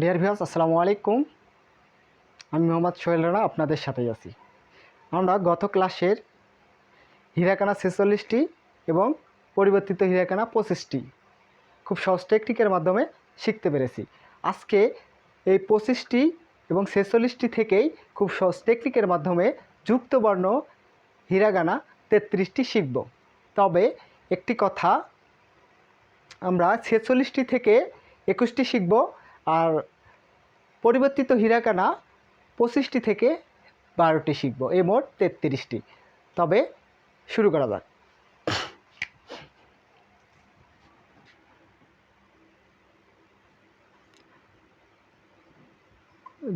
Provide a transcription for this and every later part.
Dear viewers আসসালামু আলাইকুম। আমি মোহাম্মদ সোহেল রানা, আপনাদের সাথেই আছি। আমরা গত ক্লাসের হীরাকানা ছেচল্লিশটি এবং পরিবর্তিত হীরাকানা পঁচিশটি খুব সহজ টেকনিকের মাধ্যমে শিখতে পেরেছি। আজকে এই পঁচিশটি এবং ছেচল্লিশটি থেকেই খুব সহজ টেকনিকের মাধ্যমে যুক্ত বর্ণ হীরাগানা তেত্রিশটি শিখব। তবে একটি কথা, আমরা ছেচল্লিশটি থেকে একুশটি শিখব। আর পরিবর্তিত হীরাকানা পঁচিশটি থেকে বারোটি শিখব। এ মোট তেত্রিশটি। তবে শুরু করা যাক।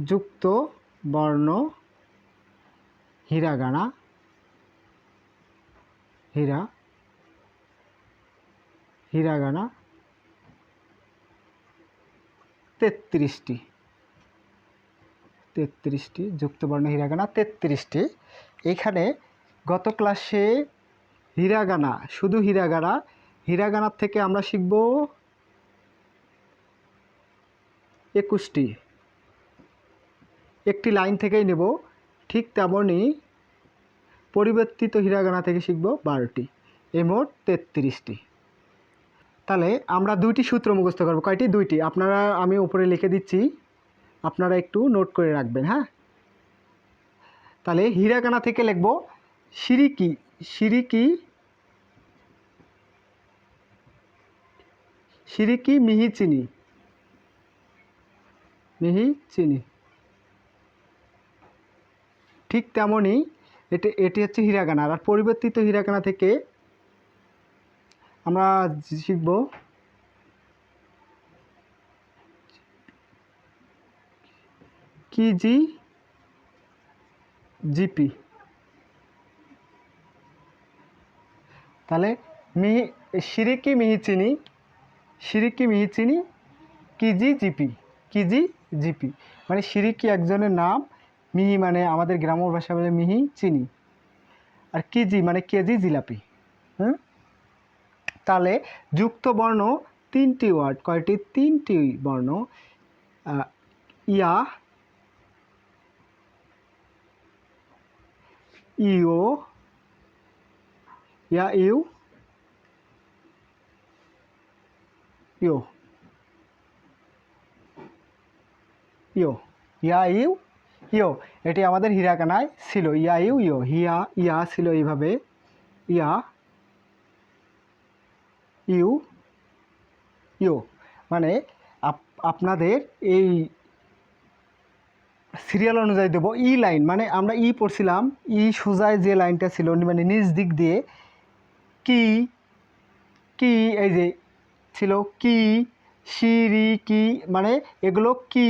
যুক্ত, বর্ণ, হীরাগানা, হীরা, হীরাগানা তেত্রিশটি। তেত্রিশটি, যুক্তবর্ণ, হিরাগানা, তেত্রিশটি। এখানে গত ক্লাসে হীরাগানা, শুধু হীরাগানা, হীরাগানার থেকে আমরা শিখব একুশটি। একটি লাইন থেকেই নেব, ঠিক তেমনই পরিবর্তিত হিরাগানা থেকে শিখব বারোটি। এ মোট তেত্রিশটি। তাহলে আমরা দুইটি সূত্র মুখস্থ করব। কয়টি? দুইটি। আপনারা, আমি উপরে লিখে দিচ্ছি। আপনারা একটু নোট করে রাখবেন হ্যাঁ? তাহলে হীরাকানা থেকে লিখব সিরিকি সিরিকি সিরিকি মিহি চিনি। মিহি চিনি। ঠিক তেমনই, এটি এটি হচ্ছে হীরাকানা আর পরিবর্তিত হীরাকানা থেকে আমরা শিখব। কিজি জিপি। তাহলে মিহি সিরিকি মিহি চিনি? সিরিকি মিহি চিনি? কিজি জিপি। কিজি জিপি। মানে সিরিকি একজনের নাম? মিহি মানে আমাদের গ্রাম্য ভাষা বলে মিহি চিনি। আর কেজি মানে কেজি জিলাপি। হুম? তাহলে যুক্ত বর্ণ তিনটি ওয়ার্ড, কয়টি? তিনটি বর্ণ। ইয়া, ইও, ইয়া, ইউ ইউ ইউ ইয়া, ইউ ইউ এটি আমাদের হীরাকানায় ছিল। ইয়া, ইউ ইউ হিয়া, ইয়া ছিল এইভাবে। ইয়া ইউ ইউ মানে আপ- আপনাদের এই সিরিয়াল অনুযায়ী দেবো, ই লাইন মানে আমরা ই পড়ছিলাম, ই সোজায় যে লাইনটা ছিল মানে নিজ দিক দিয়ে, কি কি, এই যে ছিল কি, সিরি, কি মানে এগুলো কি,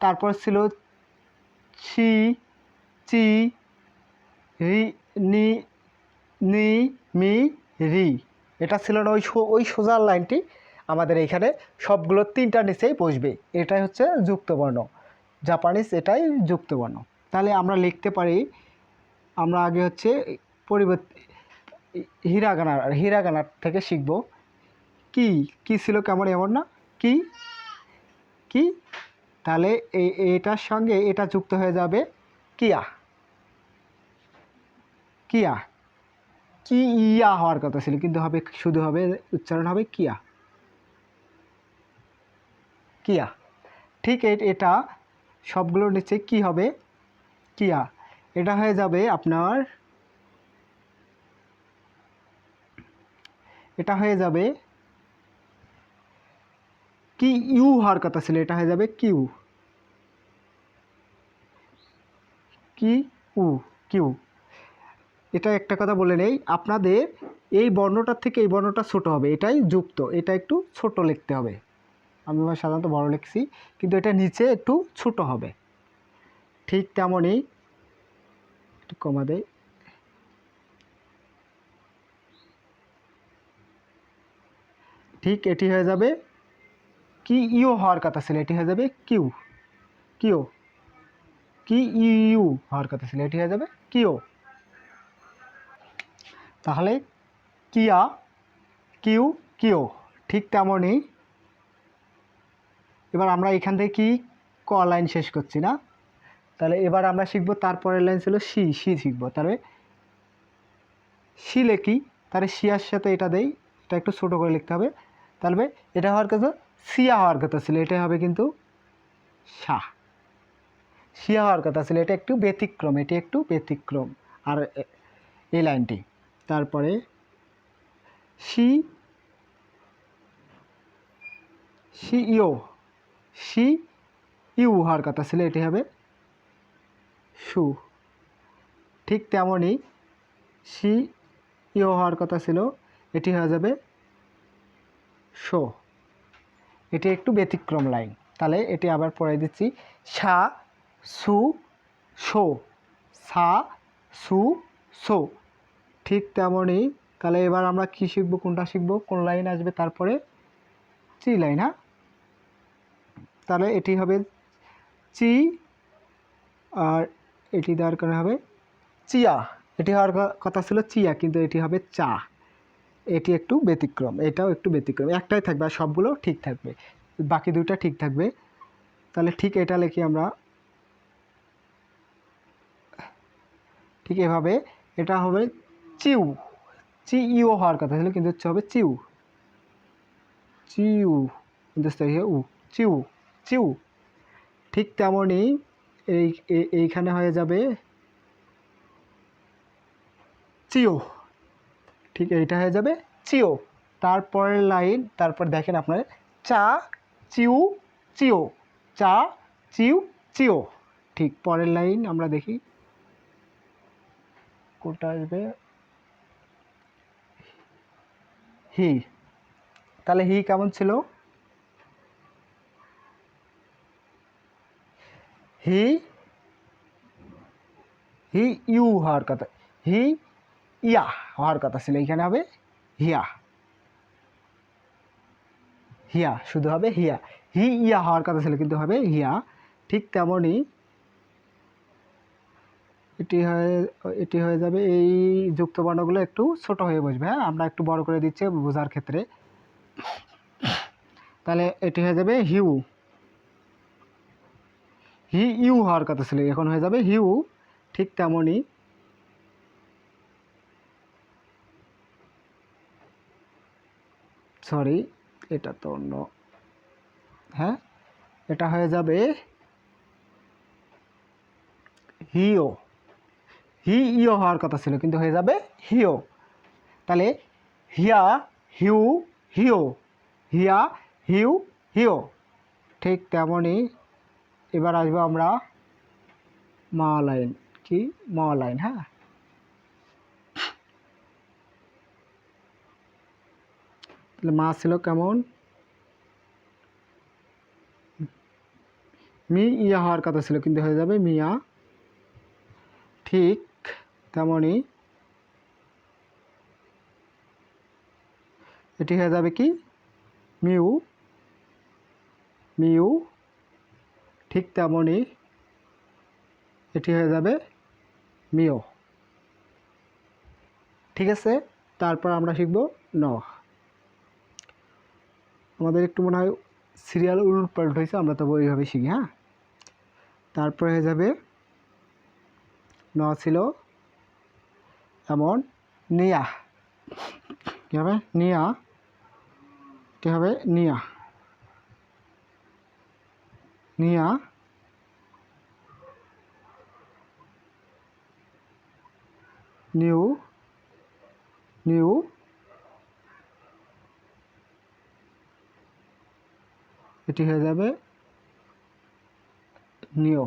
তারপর ছিল ছি, চি, রি, নি নি, মি, রি। এটা ছিল না ওই ওই সোজার লাইনটি আমাদের এইখানে সবগুলো তিনটা নিচেই বসবে। এটাই হচ্ছে যুক্তবর্ণ। জাপানিজ এটাই যুক্তবর্ণ। তাহলে আমরা লিখতে পারি, আমরা আগে হচ্ছে পরিবর্তে হীরাগানার হীরাগানার থেকে শিখব। কি কি ছিল কেমন এমন না? কি কি? তাহলে এটার সঙ্গে এটা যুক্ত হয়ে যাবে কিয়া। কিয়া। কি ইয়া হওয়ার কথা ছিল, কিন্তু হবে, শুধু হবে, উচ্চারণ হবে কিয়া। কিয়া। ঠিক এটা সবগুলোর নিচে কি হবে? কিয়া। এটা হয়ে যাবে আপনার, এটা হয়ে যাবে কি ইউ হওয়ার কথা ছিল, এটা হয়ে যাবে কিউ। কি উ, কিউ। এটা একটা কথা বলে নেই। আপনাদের এই বর্ণটার থেকে এই বর্ণটা ছোট হবে। এটাই যুক্ত। এটা একটু ছোট লিখতে হবে। আমি আবার সাধারণত বড় লিখছি, কিন্তু এটা নিচে একটু ছোট হবে। ঠিক তেমনই একটু কমা দেয় ঠিক এটি হয়ে যাবে কি ইউ হওয়ার কথা ছিল। এটি হয়ে যাবে কিউ। কিউ। কি ইউ হওয়ার কথা ছিল। এটি হয়ে যাবে কিউ। তাহলে কিয়া, কিউ কিউ ঠিক তেমনই। এবার আমরা এখান থেকে কি, ক লাইন শেষ করছি না? তাহলে এবার আমরা শিখব তারপরের লাইন ছিল সি সি শিখব। তাহলে সি লেখি, তাহলে শিয়ার সাথে এটা দেই, এটা একটু ছোটো করে লিখতে হবে। তাহলে এটা হওয়ার কথা, সিয়া হওয়ার কথা ছিল এটা হবে কিন্তু শাহ শিয়া হওয়ার কথা ছিল, এটা একটু ব্যতিক্রম, এটি একটু ব্যতিক্রম। আর এই লাইনটি। তারপরে সি সি ইও সি ইউ হওয়ার কথা ছিল, এটি হবে সু। ঠিক তেমনই সি ইও হওয়ার কথা ছিল, এটি হয়ে যাবে শো এটি একটু ব্যতিক্রম লাইন। তাহলে এটি আবার পড়ে দিচ্ছি। সা, সু শো সা, সু, সো। ঠিক তেমনই। তাহলে এবার আমরা কী শিখব, কোনটা শিখব, কোন লাইন আসবে তারপরে চি লাইন হ্যাঁ? তাহলে এটি হবে চি আর এটি দেওয়ার কারণে হবে চিয়া এটি হওয়ার কথা ছিল চিয়া কিন্তু এটি হবে চা। এটি একটু ব্যতিক্রম, এটাও একটু ব্যতিক্রম। একটাই থাকবে আর সবগুলো ঠিক থাকবে। বাকি দুইটা ঠিক থাকবে। তাহলে ঠিক এটা লিখি আমরা। ঠিক এভাবে। এটা হবে চিউ চি ইউ হওয়ার কথা ছিল, কিন্তু হচ্ছে হবে চিউ। চিউ কিন্তু উ, চিউ চিউ। ঠিক তেমনই এই এইখানে হয়ে যাবে চিও। ঠিক এইটা হয়ে যাবে চিও। তারপরের লাইন, তারপর দেখেন আপনার, চা, চিউ, চিও। চা, চিউ, চিও। ঠিক পরের লাইন আমরা দেখি। কোটা আসবে? হি। তাহলে হি কেমন ছিল? হি হি ইউ হওয়ার কথা, হি ইয়া হওয়ার কথা ছিল। এখানে হবে হিয়া। হিয়া, শুধু হবে হিয়া। হি ইয়া হওয়ার কথা ছিল, কিন্তু হবে হিয়া। ঠিক তেমনই এটি হয়ে এটি হয়ে যাবে এই যুক্ত বর্ণগুলো একটু ছোট হয়ে বসবে হ্যাঁ? আমরা একটু বড় করে দিচ্ছি বোঝার ক্ষেত্রে। তাহলে এটি হয়ে যাবে হিউ। হি, ইউ হওয়ার কথা ছিল, এখন হয়ে যাবে হিউ, ঠিক তেমনই সরি, এটা তো অন্য হ্যাঁ? এটা হয়ে যাবে হিও। হি ইও হওয়ার কথা ছিল, কিন্তু হয়ে যাবে হিও তাহলে হিয়া, হিউ হিও হিয়া, হিউ হিও ঠিক তেমনই এবার আসব আমরা মা লাইন কি? মা লাইন হ্যাঁ? তাহলে মা ছিল কেমন? মি, ইয়া হওয়ার কথা ছিল, কিন্তু হয়ে যাবে মিয়া। ঠিক তেমনই এটি হয়ে যাবে কি? মিউ মিউ ঠিক তেমনই এটি হয়ে যাবে মিও ঠিক আছে? তারপর আমরা শিখব ন। আমাদের একটু মনে হয় সিরিয়াল উলট পাল্ট হয়েছে, আমরা তবু ওইভাবে শিখি হ্যাঁ? তারপর হয়ে যাবে, ন ছিল এমন নিয়া কী হবে? নিয়া কী হবে? নিয়া নিয়া নিউ নিউ এটি হয়ে যাবে নিও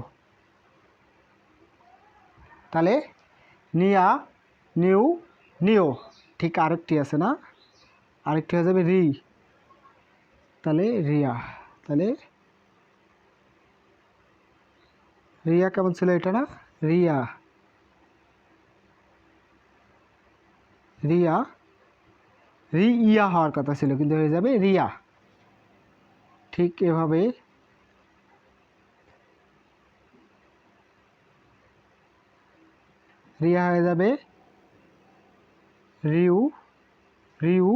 তাহলে নিয়া নিউ নিও ঠিক আরেকটি আছে না? আরেকটি হয়ে যাবে রি। তাহলে রিয়া তাহলে রিয়া কেমন ছিল এটা না? রিয়া। রিয়া, রি ইয়া হওয়ার কথা ছিল, কিন্তু হয়ে যাবে রিয়া। ঠিক এভাবে রিয়া হয়ে যাবে রিউ রিউ,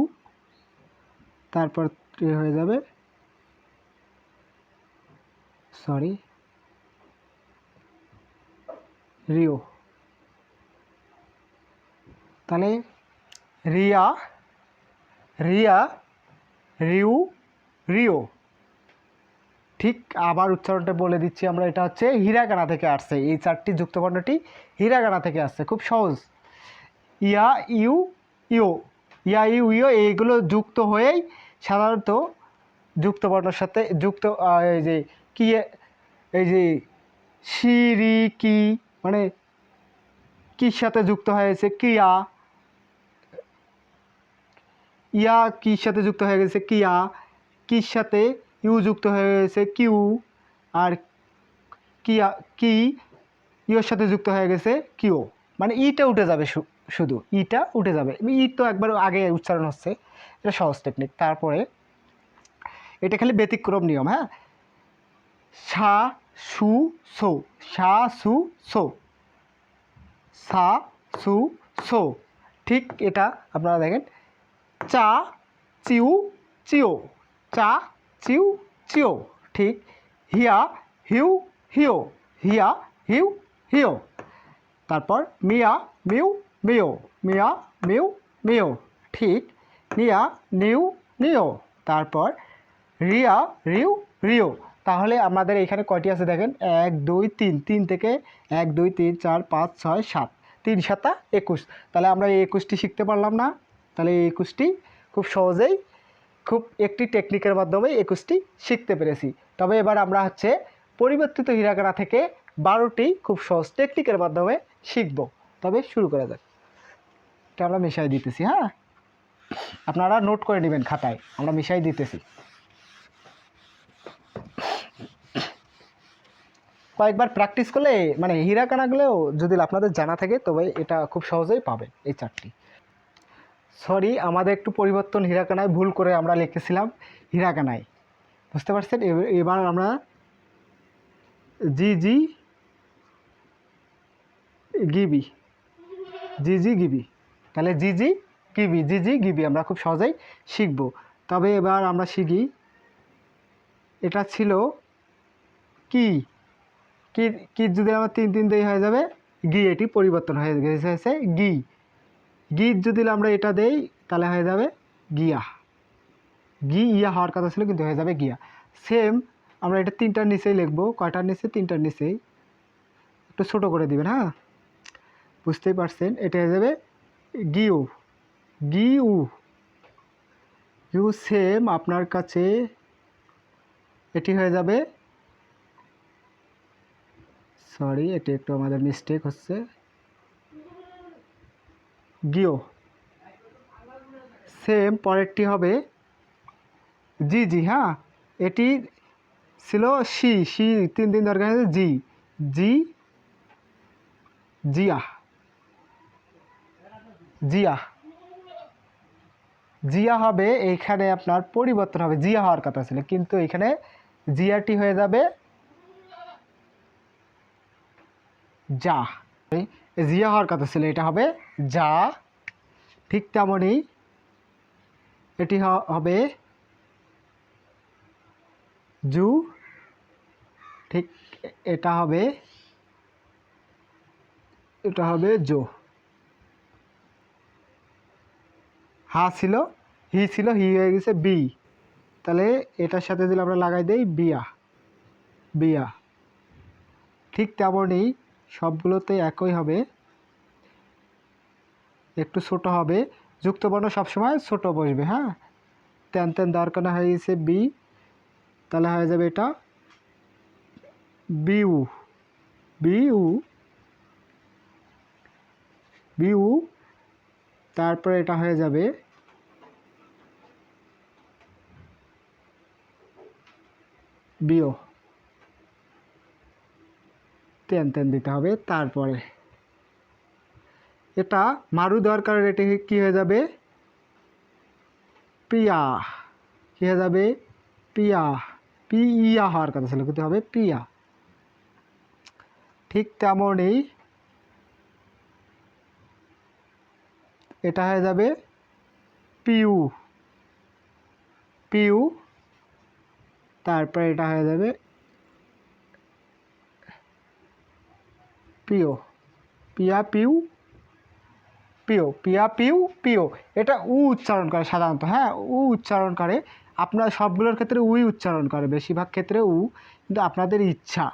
তারপর হয়ে যাবে সরি রিও তাহলে রিয়া রিয়া, রিউ, রিও। ঠিক আবার উচ্চারণটা বলে দিচ্ছি আমরা, এটা হচ্ছে হিরাগানা থেকে আসছে। এই চারটি যুক্তবর্ণটি হিরাগানা থেকে আসছে, খুব সহজ। ইয়া, ইউ ইও ইয়া ইউ ইও এইগুলো যুক্ত হয়েই সাধারণত যুক্তবর্ণের সাথে যুক্ত এই যে কি এই যে সি রি, কি মানে কির সাথে যুক্ত হয়েছে? কিয়া, ইয়া কির সাথে যুক্ত হয়ে গেছে? কিয়া কির সাথে ইউ যুক্ত হয়ে গেছে? কিউ, আর কিয়া, কি ইউর সাথে যুক্ত হয়ে গেছে? কিউ মানে ইটা উঠে যাবে শুধু ইটা উঠে যাবে। ই তো একবার আগে উচ্চারণ হচ্ছে, এটা সহজ টেকনিক তারপরে, এটা খালি ব্যতিক্রম নিয়ম হ্যাঁ? সা, সু, সো। সা, সু, সো। সা, সু, সো। ঠিক এটা আপনারা দেখেন। চা, চিউ, চিও। চা, চিউ, চিও। ঠিক। হিয়া, হিউ, হিও। হিয়া, হিউ, হিও। তারপর মিয়া, মিউ মিও মিয়া মিউ মিও ঠিক নিয়া নিউ নিও তারপর রিয়া, রিউ রিও তাহলে আমাদের এখানে কয়টি আছে দেখেন? এক, দুই, তিন। তিন থেকে এক, দুই, তিন, চার, পাঁচ, ছয়, সাত। তিন সাতা একুশ। তাহলে আমরা এই একুশটি শিখতে পারলাম না। তাহলে এই একুশটি খুব সহজেই, খুব একটি টেকনিকের মাধ্যমে একুশটি শিখতে পেরেছি। তবে এবার আমরা হচ্ছে পরিবর্তিত হিরাগানা থেকে বারোটি খুব সহজ টেকনিকের মাধ্যমে শিখব। তবে শুরু করা যাক। আমরা মিশাই দিতেছি হ্যাঁ? আপনারা নোট করে নেবেন খাতায়, আমরা মিশাই দিতেছি। কয়েকবার প্র্যাকটিস করলে মানে হিরাকানাগুলোও যদি আপনাদের জানা থাকে তবে এটা খুব সহজেই পাবেন এই চারটি। সরি আমাদের একটু পরিবর্তন হিরাকানায় ভুল করে আমরা লিখেছিলাম হিরাকানায় বুঝতে পারছেন? এবার- এবার আমরা জি জি গিবি। জি জি গিবি। তাহলে জি জি গিবি জি জি গিবি আমরা খুব সহজেই শিখব। তবে এবার আমরা শিখি, এটা ছিল কি? কি কি যদি আমরা তিন তিন দেই হয়ে যাবে, গি, এটি পরিবর্তন হয়ে গেছে গি। গি যদি আমরা এটা দেই, তাহলে হয়ে যাবে গিয়া। গি, ইয়া হওয়ার কথা ছিল, কিন্তু হয়ে যাবে গিয়া। সেম আমরা এটা তিনটার নিচেই লিখব, কয়টার নিচে? তিনটার নিচেই। একটু ছোটো করে দিবেন হ্যাঁ? বুঝতেই পারছেন, এটা হয়ে যাবে গিউ গিউ ইউ সেম আপনার কাছে এটি হয়ে যাবে। সরি এটি একটু আমাদের মিস্টেক হচ্ছে। গিও সেম পরেরটি হবে। জি জি হ্যাঁ এটি ছিল সি সি, তিন দিন দরকার জি জি, জিয়া। জিয়া। জিয়া হবে, এইখানে আপনার পরিবর্তন হবে। জিয়া হওয়ার কথা ছিল, কিন্তু এখানে জিয়াটি হয়ে যাবে যা। জিয়া হওয়ার কথা ছিল, এটা হবে যা। ঠিক তেমনই এটি হবে জু। ঠিক এটা হবে এটা হবে জো। হা ছিল, হি ছিল, হি হয়ে গেছে বি। তাহলে এটার সাথে যদি আমরা লাগাই দেই, বিয়া। বিয়া। ঠিক তেমনই সবগুলোতে একই হবে। একটু ছোট হবে। যুক্তবর্ণ সবসময় ছোট বসবে হ্যাঁ? তেন তেন দরকার হয়ে গেছে বি। তাহলে হয়ে যাবে এটা বিউ। বিউ। বিউ। তারপরে এটা হয়ে যাবে বিও তেন তেন দিতে হবে, তারপরে। এটা মারু দরকার এটা কি হয়ে যাবে? পিয়া। কি হয়ে যাবে? পিয়া। পি ইয়া হওয়ার কথা ছিল কিন্তু হবে পিয়া। ঠিক তেমনই এটা হয়ে যাবে পিউ। পিউ তারপরে এটা হয়ে যাবে পিও। পিয়া পিউ, পিও, পিয়া পিউ, পিও। এটা উ উচ্চারণ করে সাধারণত হ্যাঁ উ উচ্চারণ করে। আপনার সবগুলোর ক্ষেত্রে উই উচ্চারণ করে, বেশিরভাগ ক্ষেত্রে উ। কিন্তু আপনাদের ইচ্ছা,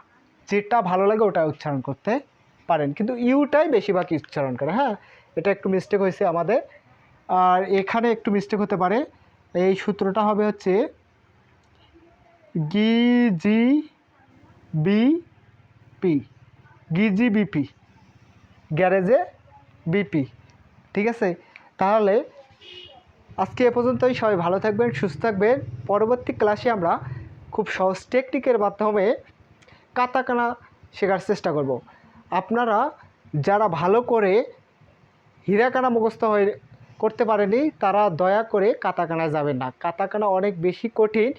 যেটা ভালো লাগে ওটা উচ্চারণ করতে পারেন। কিন্তু ইউটাই বেশিরভাগ উচ্চারণ করে হ্যাঁ। এটা একটু মিস্টেক হয়েছে আমাদের। আর এখানে একটু মিস্টেক হতে পারে। এই সূত্রটা হবে হচ্ছে গি জি পি গিজি বিপি গ্যারেজে বিপি। ঠিক আছে? তাহলে আজকে এ পর্যন্তই। সবাই ভালো থাকবেন, সুস্থ থাকবেন। পরবর্তী ক্লাসে আমরা খুব সহজ টেকনিকের মাধ্যমে কাতাকানা শেখার চেষ্টা করব। আপনারা যারা ভালো করে হীরাকানা মুখস্থ হয়ে করতে পারেনি তারা দয়া করে কাতাকানায় যাবেন না। কাতাকানা অনেক বেশি কঠিন।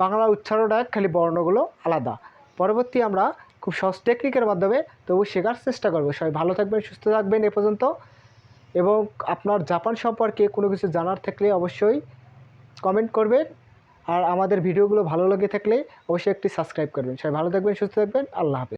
বাংলা উচ্চারণ এক খালি বর্ণগুলো আলাদা। পরবর্তী আমরা খুব সহজ টেকনিকের মাধ্যমে তবু শেখার চেষ্টা করব। সবাই ভালো থাকবেন, সুস্থ থাকবেন এ পর্যন্ত। এবং আপনার জাপান সম্পর্কে কোনো কিছু জানার থাকলে অবশ্যই কমেন্ট করবেন। আর আমাদের ভিডিওগুলো ভালো লাগে থাকলে অবশ্যই একটি সাবস্ক্রাইব করবেন। সবাই ভালো থাকবেন, সুস্থ থাকবেন, আল্লাহ হাফেজ।